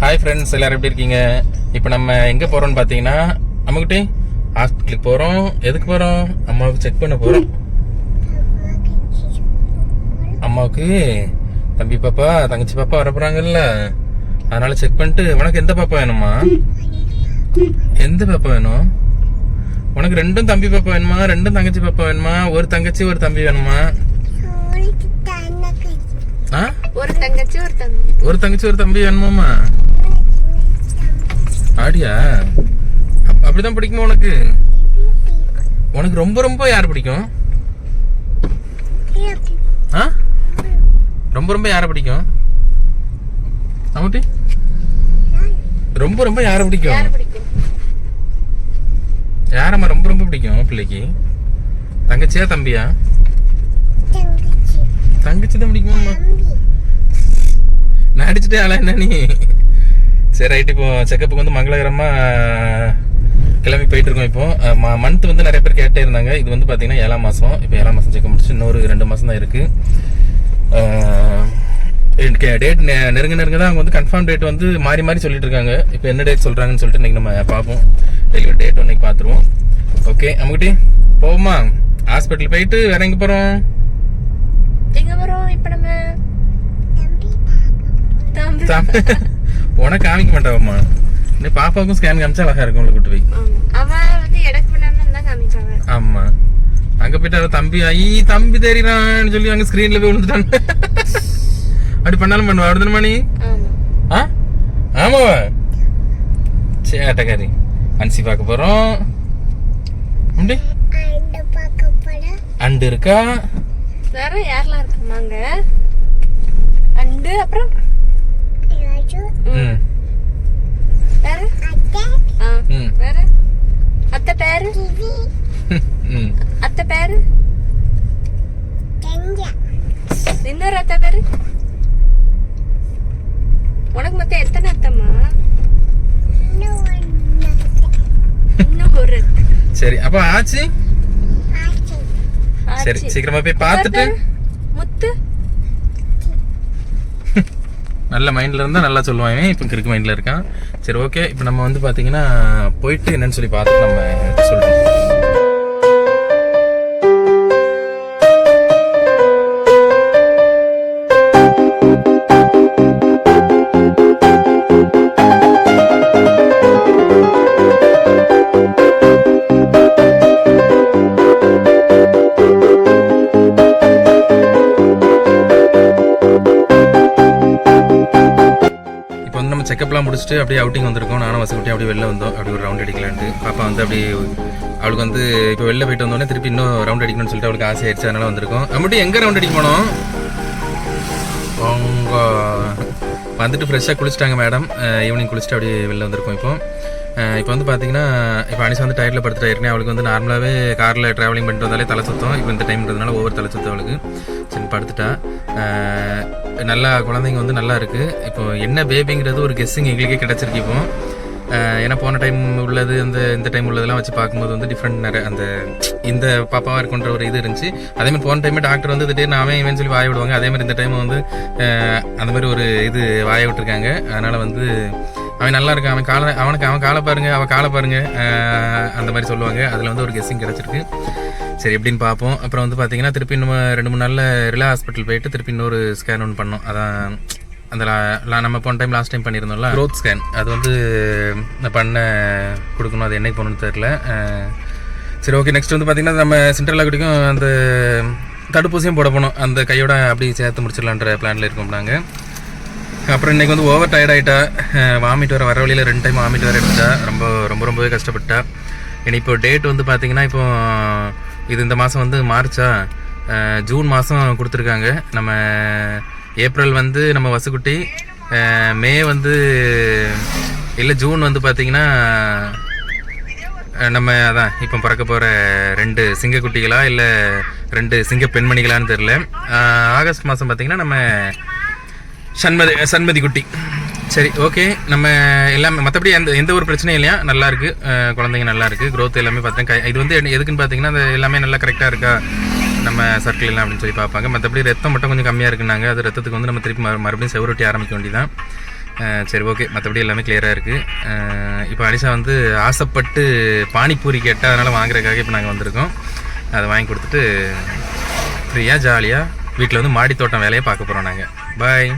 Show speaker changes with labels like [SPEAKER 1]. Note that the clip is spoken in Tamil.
[SPEAKER 1] ஹாய் ஃப்ரெண்ட்ஸ் எல்லாரும் எப்படி இருக்கீங்க? இப்போ நம்ம எங்கே போகிறோம்னு பார்த்தீங்கன்னா நம்மகிட்டே ஹாஸ்பிட்டலுக்கு போகிறோம் எதுக்கு போகிறோம் அம்மாவுக்கு செக் பண்ண போகிறோம் அம்மாவுக்கு தம்பி பாப்பா தங்கச்சி பாப்பா வர போகிறாங்கல்ல அதனால செக் பண்ணிட்டு உனக்கு எந்த பாப்பா வேணுமா எந்த பாப்பா வேணும்? உனக்கு ரெண்டும் தம்பி பாப்பா வேணுமா? ரெண்டும் தங்கச்சி பாப்பா வேணுமா? ஒரு தங்கச்சி ஒரு தம்பி வேணுமா? ஆ?
[SPEAKER 2] ஒரு தங்கச்சி ஒரு தம்பி.
[SPEAKER 1] ஒரு தங்கச்சி ஒரு தம்பி வேணுமாமா ஆடியா அப்- அப்படிதான் பிடிக்குமா உனக்கு? உனக்கு ரொம்ப ரொம்ப யார் பிடிக்கும்? ஆ? ரொம்ப ரொம்ப யாரை பிடிக்கும்? அம்முட்டி ரொம்ப ரொம்ப யாரை பிடிக்கும்?
[SPEAKER 2] யார் பிடிக்கும்?
[SPEAKER 1] யாரம்மா ரொம்ப ரொம்ப பிடிக்கும் பிள்ளைக்கு? தங்கச்சியா தம்பியா? தங்கச்சி. தான் பிடிக்குமாம்மா? நான் அடிச்சுட்டே ஆளா என்ன நீ? சரி ரைட் இப்போ செக்கப்புக்கு வந்து மங்களகரமா கிளம்பி போயிட்டு இருக்கோம் இப்போ. மந்த் வந்து நிறைய பேர் கேட்டே இருந்தாங்க. இது வந்து பாத்தீங்கன்னா ஏழாம் மாசம். இப்போ ஏழாம் மாசம் செக்கப் முடிச்சு இன்னொரு ரெண்டு மாசம் தான் இருக்கு. டேட் நெருங்க நெருங்க தான் அவங்க வந்து கன்ஃபார்ம் டேட் வந்து மாறி மாறி சொல்லிட்டு இருக்காங்க. இப்போ என்ன டேட் சொல்றாங்கன்னு சொல்லிட்டு இன்னைக்கு நம்ம பார்ப்போம். டெலிவரி டேட் இன்னைக்கு பார்த்துருவோம். ஓகே நம்மகிட்ட போவோமா? ஹாஸ்பிட்டல் போயிட்டு வேற எங்க போறோம்.
[SPEAKER 2] எங்க வரோம் இப்ப நம்ம தம்பி
[SPEAKER 1] தம்பி. உனக்கு காமிக்க மாட்டாவம்மா. நீ பாப்பாவுக்கும் ஸ்கேன் காமிச்சா அழகா இருக்கும் உள்ள கூட்டு போய்.
[SPEAKER 2] ஆமா. அவ வந்து எடக்கு பண்ணாம தான் காமிப்பாங்க.
[SPEAKER 1] ஆமா. அங்க போயிட்டு அவ தம்பி ஐ தம்பி தெரியுறான்னு சொல்லி அங்க ஸ்கிரீன்ல போய் விழுந்துட்டாங்க அப்படி பண்ணாலும் பண்ணுவா. அப்படிதானே மணி?
[SPEAKER 2] ஆமா.
[SPEAKER 1] ஆ? ஆமாவா சேட்டக்காரி அன்சி பார்க்க போறோம். அப்படி அண்டு இருக்கா?
[SPEAKER 2] வேற யாரெல்லாம் இருக்குமாங்க அண்டு அப்புறம்
[SPEAKER 1] ம்
[SPEAKER 2] வேற ஆ
[SPEAKER 1] ம்
[SPEAKER 2] வேற அத்தை பேரு அத்தை பேரு இன்னொரு அத்தை பேரு உனக்கு மொத்தம் எத்தனை அத்தம்மா இன்னும் ஒரு.
[SPEAKER 1] சரி அப்ப ஆச்சு சரி. சீக்கிரமா போய் பார்த்துட்டு
[SPEAKER 2] முத்து
[SPEAKER 1] நல்ல மைண்ட்ல இருந்தா நல்லா சொல்லுவான் இவன். இப்போ கிறுக்கு மைண்ட்ல இருக்கான். சரி ஓகே இப்போ நம்ம வந்து பாத்தீங்கன்னா போயிட்டு என்னன்னு சொல்லி பார்த்துட்டு நம்ம resolvido. செக்கப்லாம் முடிச்சுட்டு அப்படியே அவுட்டிங் வந்திருக்கோம். நானும் வசதி அப்படியே வெளில வந்தோம். அப்படி ஒரு ரவுண்ட் அடிக்கலான்ட்டு. பாப்பா வந்து அப்படியே அவளுக்கு வந்து இப்போ வெளில போயிட்டு வந்தோடனே திருப்பி இன்னும் ரவுண்ட் அடிக்கணும்னு சொல்லிட்டு அவளுக்கு ஆசை ஆயிடுச்சு. அதனால வந்திருக்கோம். நம்மட்டு எங்கே ரவுண்ட் அடிக்க போனோம்? அவங்க வந்துட்டு ஃப்ரெஷ்ஷாக குளிச்சிட்டாங்க மேடம் ஈவினிங் குளிச்சுட்டு அப்படியே வெளில வந்திருக்கோம் இப்போ. இப்போ வந்து பார்த்தீங்கன்னா இப்போ அனிஷா வந்து டயரில் படுத்துட்டு. ஏற்கனவே அவளுக்கு வந்து நார்மலாகவே காரில் ட்ராவலிங் பண்ணிட்டு வந்தாலே தலை சுத்தம். இப்போ இந்த டைம்ன்றதுனால ஒவ்வொரு தலை சுத்தம் அவளுக்கு. சரி படுத்துட்டா. நல்லா குழந்தைங்க வந்து நல்லா இருக்கு. இப்போ என்ன பேபிங்கிறது ஒரு கெஸ்ஸிங் எங்களுக்கே கிடைச்சிருக்கு இப்போ. ஏன்னா போன டைம் உள்ளது அந்த இந்த டைம் உள்ளதெல்லாம் வச்சு பார்க்கும்போது வந்து டிஃப்ரெண்ட் நிறைய அந்த இந்த பாப்பாவாக இருக்குன்ற ஒரு இது இருந்துச்சு. அதே மாதிரி போன டைமே டாக்டர் வந்து திடீர்னு அவன் இவன் சொல்லி வாய விடுவாங்க. அதே மாதிரி இந்த டைம் வந்து அந்த மாதிரி ஒரு இது வாய விட்டுருக்காங்க. அதனால வந்து அவன் நல்லா இருக்கான். அவன் காலை அவனுக்கு அவன் காலை பாருங்க அவன் காலை பாருங்க அந்த மாதிரி சொல்லுவாங்க. அதில் வந்து ஒரு கெஸ்ஸிங் கிடைச்சிருக்கு. சரி எப்படின்னு பார்ப்போம். அப்புறம் வந்து பார்த்தீங்கன்னா திருப்பி இன்னும் ரெண்டு மூணு நாளில் ரிலா ஹாஸ்பிட்டல் போயிட்டு திருப்பி இன்னொரு ஸ்கேன் ஒன்று பண்ணோம். அதான் அந்த லா- நம்ம போன டைம் லாஸ்ட் டைம் பண்ணியிருந்தோம்ல? க்ரோத் ஸ்கேன் அது வந்து நான் பண்ண கொடுக்கணும் அது என்னைக்கு போகணும்னு தெரில சரி ஓகே நெக்ஸ்ட் வந்து பார்த்தீங்கன்னா நம்ம சென்ட்ரல் குடிக்கும் அந்த தடுப்பூசியும் போட போனோம். அந்த கையோட அப்படி சேர்த்து முடிச்சிடலான்ற பிளானில் இருக்கோம் நாங்கள் அப்புறம் இன்னைக்கு வந்து ஓவர் டயர்ட் ஆகிட்டா வாமிட் வர வர வழியில் ரெண்டு டைம் வாமிட் வர எடுத்தா ரொம்ப ரொம்ப ரொம்பவே கஷ்டப்பட்டா. இனி இப்போ டேட் வந்து பார்த்தீங்கன்னா இப்போ இது இந்த மாதம் வந்து மார்ச்சா? ஜூன் மாதம் கொடுத்துருக்காங்க. நம்ம ஏப்ரல் வந்து நம்ம வசுக்குட்டி மே வந்து இல்லை ஜூன் வந்து பார்த்தீங்கன்னா நம்ம அதான் இப்போ பிறக்க போகிற ரெண்டு சிங்கக்குட்டிகளா இல்லை ரெண்டு சிங்க பெண்மணிகளான்னு தெரில ஆகஸ்ட் மாதம் பார்த்திங்கன்னா நம்ம சண்மதி சண்மதி குட்டி. சரி ஓகே நம்ம எல்லாமே மற்றபடி எந்த எந்த ஒரு பிரச்சனையும் இல்லையா? நல்லா இருக்கு. குழந்தைங்க நல்லா இருக்கு. க்ரோத் எல்லாமே பார்த்தீங்கன்னா இது வந்து என்ன- எதுக்குன்னு பார்த்தீங்கன்னா அது எல்லாமே நல்லா கரெக்டாக இருக்கா? நம்ம சர்க்கிள் எல்லாம் அப்படின்னு சொல்லி பார்ப்பாங்க. மற்றபடி ரத்தம் மட்டும் கொஞ்சம் கம்மியாக இருக்குனாங்க அது ரத்தத்துக்கு வந்து நம்ம திருப்பி மறு- மறுபடியும் செவரொட்டி ஆரம்பிக்க வேண்டியதான் சரி ஓகே மற்றபடி எல்லாமே கிளியராக இருக்குது இப்போ அனிஷா வந்து ஆசைப்பட்டு பானிபூரி கேட்டால் அதனால் வாங்குறதுக்காக இப்போ நாங்கள் வந்திருக்கோம். அதை வாங்கி கொடுத்துட்டு ஃப்ரீயாக ஜாலியாக வீட்டில் வந்து மாடி தோட்டம் வேலையை பார்க்க போகிறோம் நாங்கள் பாய்